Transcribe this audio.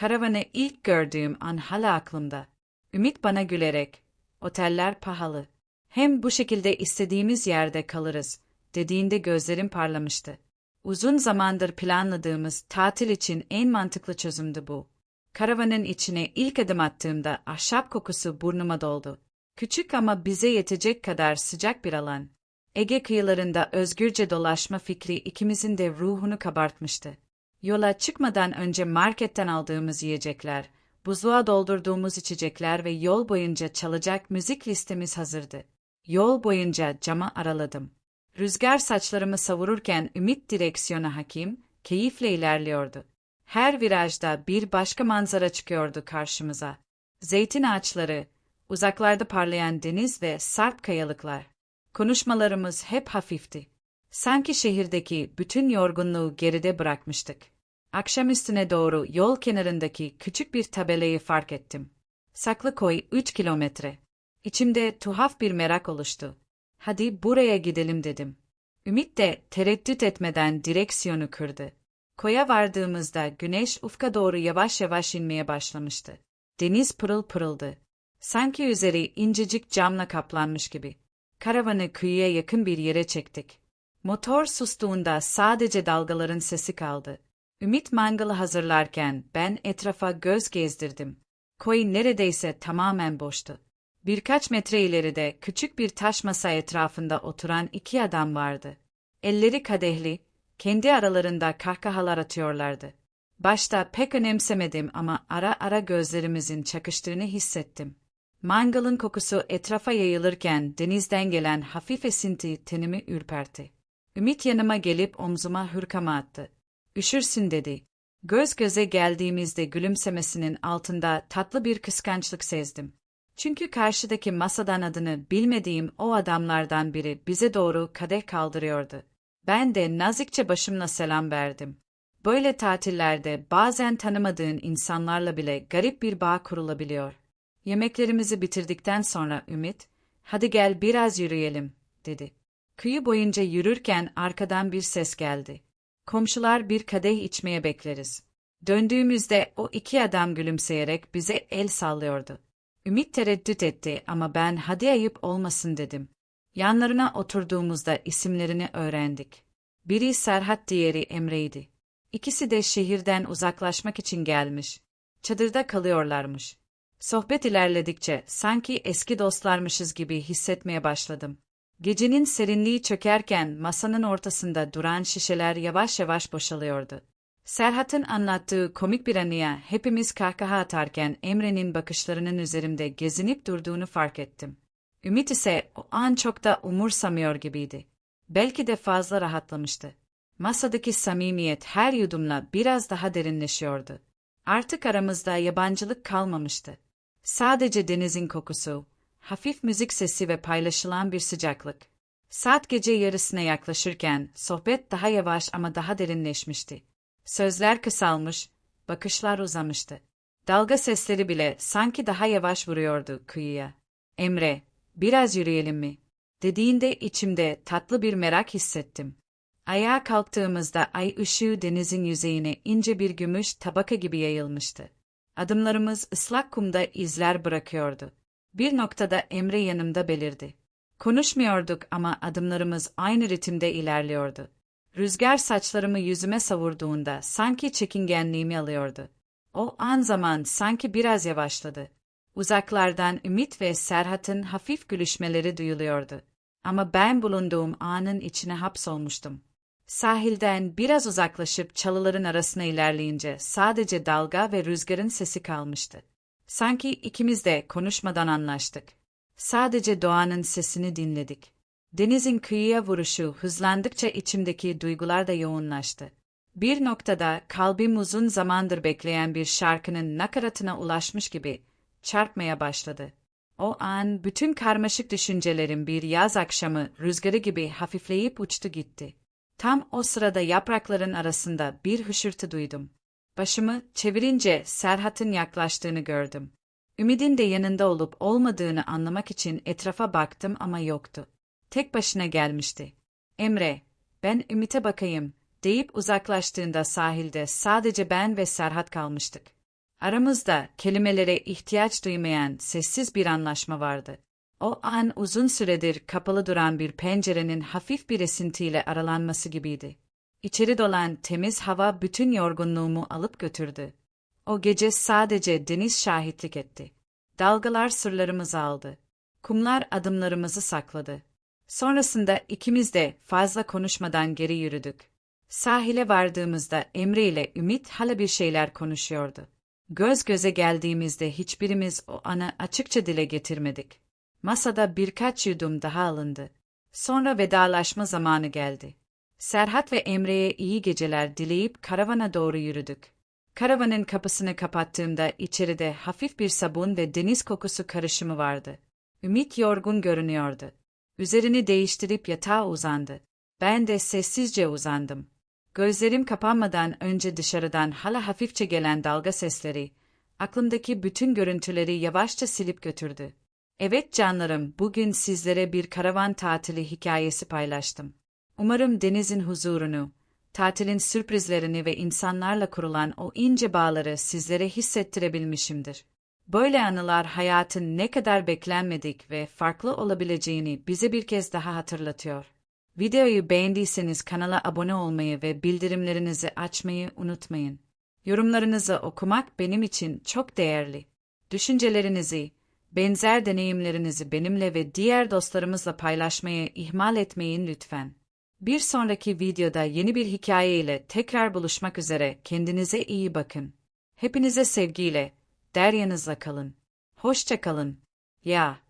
Karavanı ilk gördüğüm an hala aklımda. Ümit bana gülerek, oteller pahalı. Hem bu şekilde istediğimiz yerde kalırız, dediğinde gözlerim parlamıştı. Uzun zamandır planladığımız tatil için en mantıklı çözümdü bu. Karavanın içine ilk adım attığımda ahşap kokusu burnuma doldu. Küçük ama bize yetecek kadar sıcak bir alan. Ege kıyılarında özgürce dolaşma fikri ikimizin de ruhunu kabartmıştı. Yola çıkmadan önce marketten aldığımız yiyecekler, buzluğa doldurduğumuz içecekler ve yol boyunca çalacak müzik listemiz hazırdı. Yol boyunca cama araladım. Rüzgar saçlarımı savururken ümit direksiyona hakim, keyifle ilerliyordu. Her virajda bir başka manzara çıkıyordu karşımıza. Zeytin ağaçları, uzaklarda parlayan deniz ve sarp kayalıklar. Konuşmalarımız hep hafifti. Sanki şehirdeki bütün yorgunluğu geride bırakmıştık. Akşam üstüne doğru yol kenarındaki küçük bir tabelayı fark ettim. Saklı koy 3 kilometre. İçimde tuhaf bir merak oluştu. Hadi buraya gidelim dedim. Ümit de tereddüt etmeden direksiyonu kırdı. Koya vardığımızda güneş ufka doğru yavaş yavaş inmeye başlamıştı. Deniz pırıl pırıldı. Sanki üzeri incecik camla kaplanmış gibi. Karavanı kıyıya yakın bir yere çektik. Motor sustuğunda sadece dalgaların sesi kaldı. Ümit mangalı hazırlarken ben etrafa göz gezdirdim. Koy neredeyse tamamen boştu. Birkaç metre ileride küçük bir taş masa etrafında oturan iki adam vardı. Elleri kadehli, kendi aralarında kahkahalar atıyorlardı. Başta pek önemsemedim ama ara ara gözlerimizin çakıştığını hissettim. Mangalın kokusu etrafa yayılırken denizden gelen hafif esinti tenimi ürperti. Ümit yanıma gelip omzuma hırkama attı. Üşürsün dedi. Göz göze geldiğimizde gülümsemesinin altında tatlı bir kıskançlık sezdim. Çünkü karşıdaki masadan adını bilmediğim o adamlardan biri bize doğru kadeh kaldırıyordu. Ben de nazikçe başımla selam verdim. Böyle tatillerde bazen tanımadığın insanlarla bile garip bir bağ kurulabiliyor. Yemeklerimizi bitirdikten sonra Ümit, hadi gel biraz yürüyelim, dedi. Kıyı boyunca yürürken arkadan bir ses geldi. Komşular bir kadeh içmeye bekleriz. Döndüğümüzde o iki adam gülümseyerek bize el sallıyordu. Ümit tereddüt etti ama ben hadi ayıp olmasın dedim. Yanlarına oturduğumuzda isimlerini öğrendik. Biri Serhat diğeri Emre'ydi. İkisi de şehirden uzaklaşmak için gelmiş. Çadırda kalıyorlarmış. Sohbet ilerledikçe sanki eski dostlarmışız gibi hissetmeye başladım. Gecenin serinliği çökerken masanın ortasında duran şişeler yavaş yavaş boşalıyordu. Serhat'ın anlattığı komik bir anıya hepimiz kahkaha atarken Emre'nin bakışlarının üzerimde gezinip durduğunu fark ettim. Ümit ise o an çok da umursamıyor gibiydi. Belki de fazla rahatlamıştı. Masadaki samimiyet her yudumla biraz daha derinleşiyordu. Artık aramızda yabancılık kalmamıştı. Sadece denizin kokusu, hafif müzik sesi ve paylaşılan bir sıcaklık. Saat gece yarısına yaklaşırken sohbet daha yavaş ama daha derinleşmişti. Sözler kısalmış, bakışlar uzamıştı. Dalga sesleri bile sanki daha yavaş vuruyordu kıyıya. Emre, biraz yürüyelim mi? Dediğinde içimde tatlı bir merak hissettim. Ayağa kalktığımızda ay ışığı denizin yüzeyine ince bir gümüş tabaka gibi yayılmıştı. Adımlarımız ıslak kumda izler bırakıyordu. Bir noktada Emre yanımda belirdi. Konuşmuyorduk ama adımlarımız aynı ritimde ilerliyordu. Rüzgar saçlarımı yüzüme savurduğunda sanki çekingenliğimi alıyordu. O an zaman sanki biraz yavaşladı. Uzaklardan Ümit ve Serhat'ın hafif gülüşmeleri duyuluyordu. Ama ben bulunduğum anın içine hapsolmuştum. Sahilden biraz uzaklaşıp çalıların arasına ilerleyince sadece dalga ve rüzgarın sesi kalmıştı. Sanki ikimiz de konuşmadan anlaştık. Sadece doğanın sesini dinledik. Denizin kıyıya vuruşu hızlandıkça içimdeki duygular da yoğunlaştı. Bir noktada kalbim uzun zamandır bekleyen bir şarkının nakaratına ulaşmış gibi çarpmaya başladı. O an bütün karmaşık düşüncelerim bir yaz akşamı rüzgarı gibi hafifleyip uçtu gitti. Tam o sırada yaprakların arasında bir hışırtı duydum. Başımı çevirince Serhat'ın yaklaştığını gördüm. Ümid'in de yanında olup olmadığını anlamak için etrafa baktım ama yoktu. Tek başına gelmişti. Emre, ben Ümit'e bakayım, deyip uzaklaştığında sahilde sadece ben ve Serhat kalmıştık. Aramızda kelimelere ihtiyaç duymayan sessiz bir anlaşma vardı. O an uzun süredir kapalı duran bir pencerenin hafif bir esintiyle aralanması gibiydi. İçeri dolan temiz hava bütün yorgunluğumu alıp götürdü. O gece sadece deniz şahitlik etti. Dalgalar sırlarımızı aldı. Kumlar adımlarımızı sakladı. Sonrasında ikimiz de fazla konuşmadan geri yürüdük. Sahile vardığımızda Emre ile Ümit hala bir şeyler konuşuyordu. Göz göze geldiğimizde hiçbirimiz o anı açıkça dile getirmedik. Masada birkaç yudum daha alındı. Sonra vedalaşma zamanı geldi. Serhat ve Emre'ye iyi geceler dileyip karavana doğru yürüdük. Karavanın kapısını kapattığımda içeride hafif bir sabun ve deniz kokusu karışımı vardı. Ümit yorgun görünüyordu. Üzerini değiştirip yatağa uzandı. Ben de sessizce uzandım. Gözlerim kapanmadan önce dışarıdan hala hafifçe gelen dalga sesleri, aklımdaki bütün görüntüleri yavaşça silip götürdü. Evet canlarım, bugün sizlere bir karavan tatili hikayesi paylaştım. Umarım denizin huzurunu, tatilin sürprizlerini ve insanlarla kurulan o ince bağları sizlere hissettirebilmişimdir. Böyle anılar hayatın ne kadar beklenmedik ve farklı olabileceğini bize bir kez daha hatırlatıyor. Videoyu beğendiyseniz kanala abone olmayı ve bildirimlerinizi açmayı unutmayın. Yorumlarınızı okumak benim için çok değerli. Düşüncelerinizi, benzer deneyimlerinizi benimle ve diğer dostlarımızla paylaşmayı ihmal etmeyin lütfen. Bir sonraki videoda yeni bir hikaye ile tekrar buluşmak üzere kendinize iyi bakın. Hepinize sevgiyle, deryanızla kalın. Hoşça kalın. Ya.